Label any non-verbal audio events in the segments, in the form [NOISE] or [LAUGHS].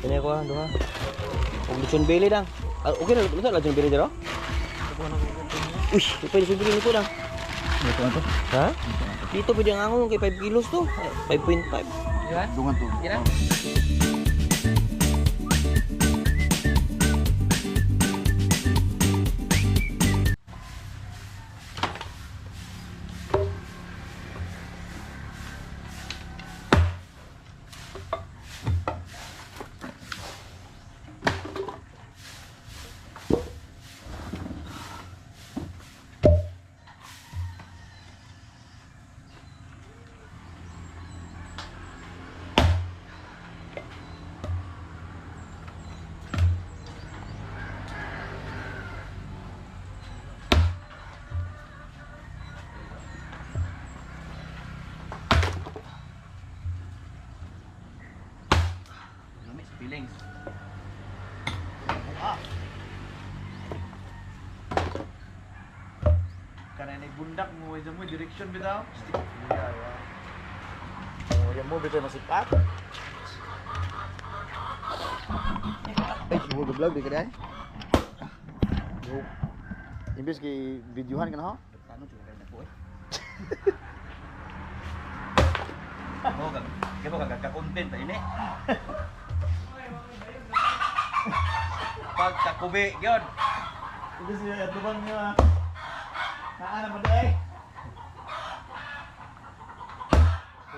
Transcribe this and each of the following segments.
Kanya ko ha, duha. Ug lechon belly dang. Ah, okay na, luto lechon belly dito. Uy, ito lechon belly nito dang. Ito na to. Ha? Dito pwede ang angong kay 5 kilos to. Eh, 5.5. Dungan to. Lami sa feelings. Kana ni bundak mo, isa mo direction bitaw. Stick. Yeah, yeah. Oh, yan mo bitaw masipat. Ay, mo vlog di kada. Yo. Imbes kay videohan ka na ha? Ano juga kay nako eh. Kag, kaya mo kag ka-content ini. [LAUGHS] [LAUGHS] Pagkakubi, yun. Imbes siya ato bang nga. Naa naman day.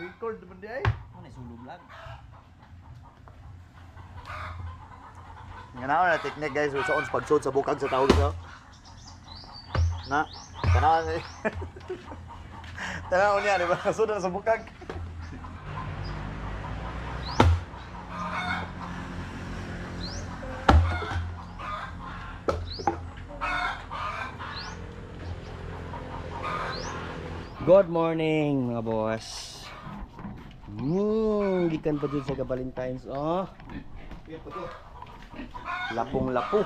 Record naman day. Ano na sulog lang. Nga na na technique guys, sa ons pagsud sa bukag sa tawag sa. Na, tanaw ni. [LAUGHS] tanaw niya, di ba? Kasud na sa bukag. Good morning mga boss. Hmm, gikan pa dun sa Valentine's. Oh, lapong lapo.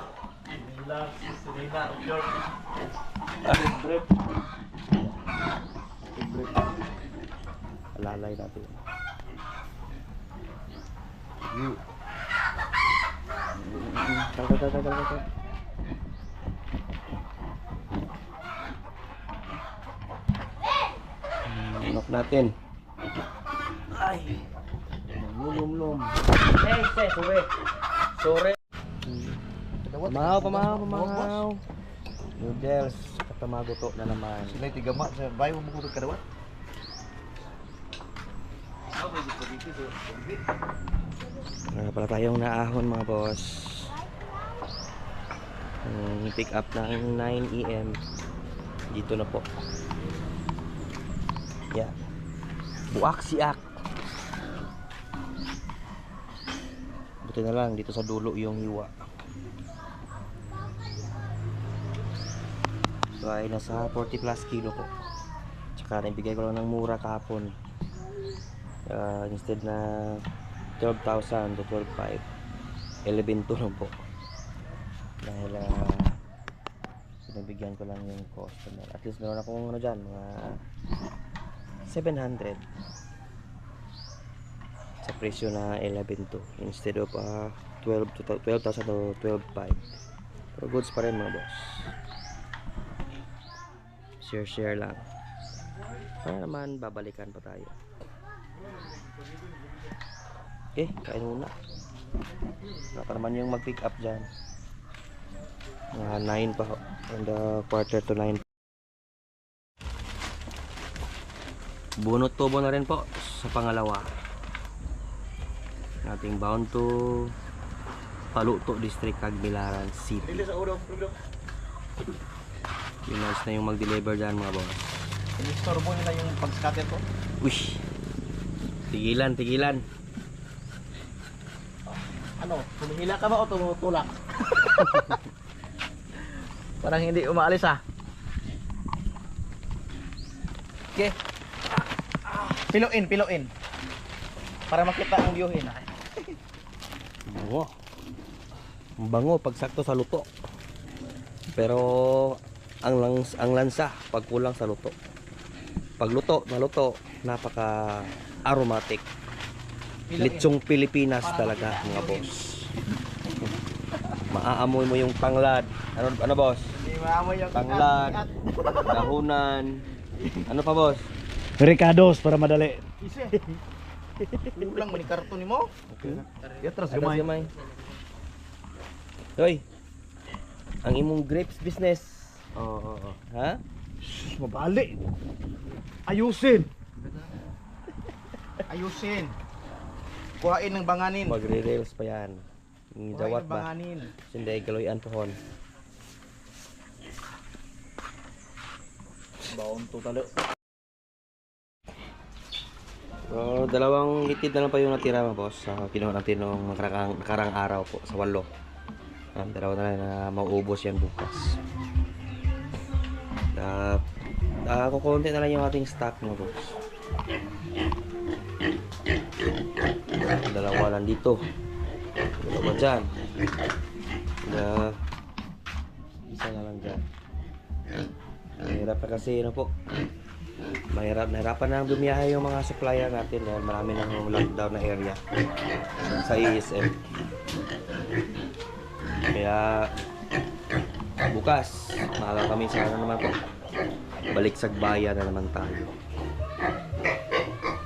Alalay natin. Hmm. Tal, tal, tal, tal, Lock natin. Ay. Lumlum. Eh, eh, sore. Sore. Pamahaw, pamahaw, pamahaw. Noodles, katamago to na naman. Sila tiga mak sa bayo mo ko kadawat. Meron pala tayong naahon mga boss. Ang pick up ng 9 AM. Dito na po. Yeah. Buak siak. Buti na lang dito sa dulo yung hiwa. So ay nasa 40 plus kilo po. Tsaka naibigay ko lang ng mura kahapon. Ah, instead na 12,000 to 12,500 11 to lang po dahil uh, sinabigyan ko lang yung customer at least meron akong ano dyan mga 700 sa presyo na 11 to instead of uh, 12 to 12,000 to 12,500 pero goods pa rin mga boss share share lang para naman babalikan pa tayo Okay, kain muna. Naka naman yung mag-pick up dyan. Mga 9 pa. And uh, quarter to 9. Bunot tubo na rin po sa pangalawa. Ating bound to Paluto District, Cagbilaran City. Yung nurse na yung mag-deliver dyan mga boss. Mo nila yung pag-scatter ko. Uy! Tigilan, tigilan. Ano, tumihila ka ba o tumutulak? [LAUGHS] Parang hindi umaalis ah. Okay. Piluin, piluin. Para makita ang viewin. ah. Bango. Ang bango pag sakto sa luto. Pero ang langs, ang lansa pag kulang sa luto. Pag luto, naluto, napaka aromatic. Litsong Pilipinas talaga mga boss. Maaamoy mo yung tanglad. Ano, ano boss? Hindi mo yung Tanglad, dahunan. Ano pa boss? Ricados para madali. Ulang mani karton ni mo. Okay. Yatras Agas gamay. Hoy. Ang imong grapes business. Oo, oo, oo. Ha? Mabali. Ayusin. Ayusin. Kuhain ng banganin. Magre-rails pa yan. Ang dawat ba? banganin. Sinday galoyan pohon. Baon to talo. So, dalawang litid na lang pa yung natira mga boss. Uh, kinuha natin nung nakarang, nakarang araw po sa walo. Uh, dalawa na lang na mauubos yan bukas. Uh, uh, kukunti na lang yung ating stock mga boss. Dalawa lang dito. Dalawa dyan. Uh, isa na lang dyan. Mahirap na kasi ano po. Mahirap, nahirapan na bumiyahe yung mga supplier natin dahil marami nang lockdown na area sa ESM. Kaya bukas, maaga kami sa ano naman po. Balik sa bayan na naman tayo.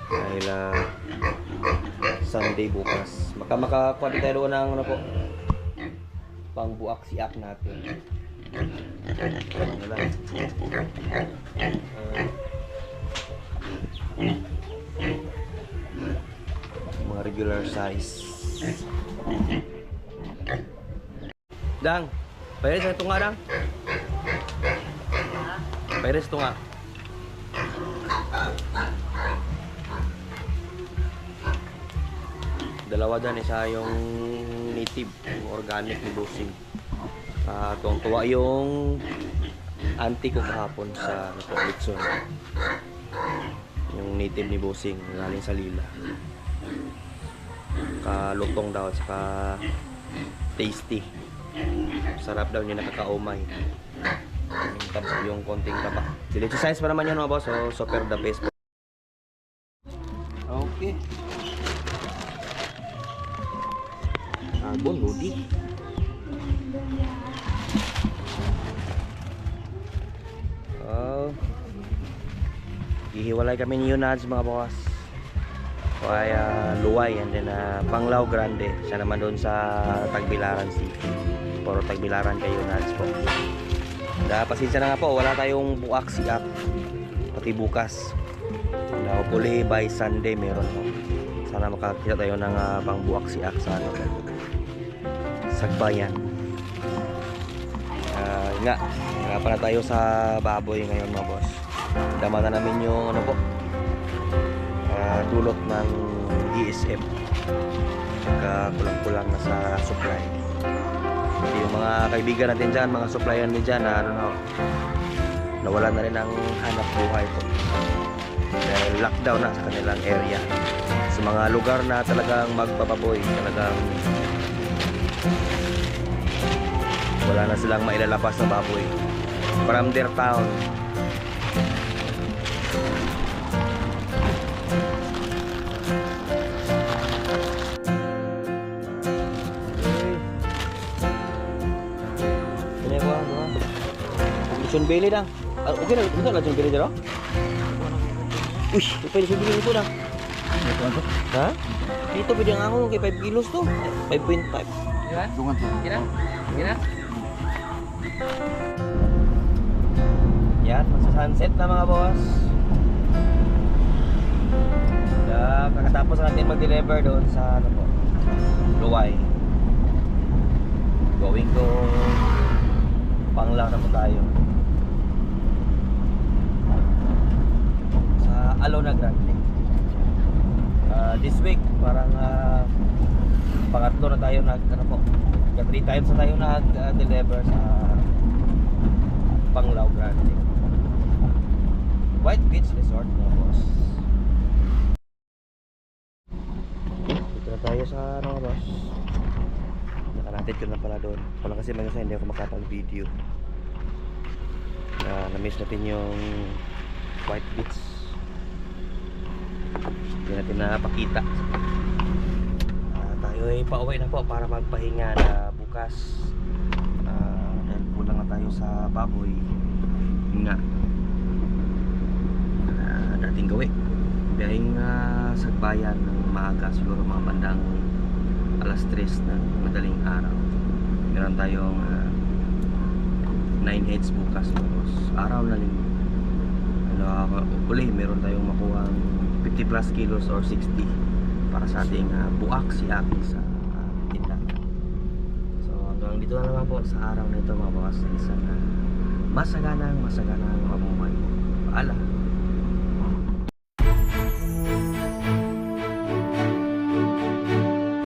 Dahil ah, Sunday bukas. Maka makakuha tayo ng ano po, pang buak siak natin. Ano lang. Ah, mga regular size. Dang, pwede sa ito nga, Dang. Sa ito nga. Dalawa dyan, isa yung native, organic ni Busing. Ah, tuwang-tuwa yung auntie ko kahapon sa po, Litson. Yung native ni Busing, galing sa Lila. Kalutong daw, at saka tasty. Sarap daw niya nakakaumay. Yung, tab yung konting taba. Delicious size pa naman yun mga boss, so super the best. Okay. Carbon, Rudy. Ihiwalay kami ni Yunads mga boss. Kaya Luway and then uh, Panglao Grande. Siya naman doon sa Tagbilaran City. Puro Tagbilaran kay Yunads po. Da, pasensya na nga po, wala tayong buak siap. Pati bukas. Na hopefully by Sunday meron po. Sana makakita tayo ng uh, pang buak siak sa ano. Sagbayan. Ah, nga, nga pala tayo sa baboy ngayon mga boss. Dama na namin yung ano po, ah, dulot ng ESM. Saka kulang-kulang na sa supply. Kasi yung mga kaibigan natin dyan, mga supplier natin dyan, na ano na, nawala na rin ang hanap buhay po. Dahil lockdown na sa kanilang area. Sa mga lugar na talagang magpapaboy, talagang wala na silang mailalabas na baboy from their town Lechon Bailey lang. Ah, okay okay na Lechon Bailey dito. Uy, ito Lechon Bailey ito na. Ha? Dito pwede ang ako kay 5 kilos to. 5.5. Dungan to. Yan, magsa-sunset na mga boss. Yeah, kakatapos natin mag-deliver doon sa ano po, Luway. Going to Panglang na po tayo. Sa Alona Grande. Ah, this week, parang ah, pangatlo na tayo nag, ano po, three times na tayo nag-deliver sa Panglao Grande. White Beach Resort mga boss. Dito na tayo sa ano boss. Nakalatid ko na pala doon. Wala kasi mga hindi ako makapag-video. Na na-miss natin yung White Beach. Natin napakita. Ako'y pauwi na po para magpahinga na bukas. Ah, dahil kulang na tayo sa baboy. Nga. Ah, dating gawi. Biyahing uh, sagbayan ng maaga siguro mga bandang alas 3 ng madaling araw. Meron tayong 9 heads bukas tapos araw na linggo. Ano, uh, uli, meron tayong makuha 50 plus kilos or 60 para sa ating uh, buak siak sa uh, tindahan. So hanggang dito na naman po sa araw na ito mga isang uh, masaganang masaganang mabuhay. Paalam.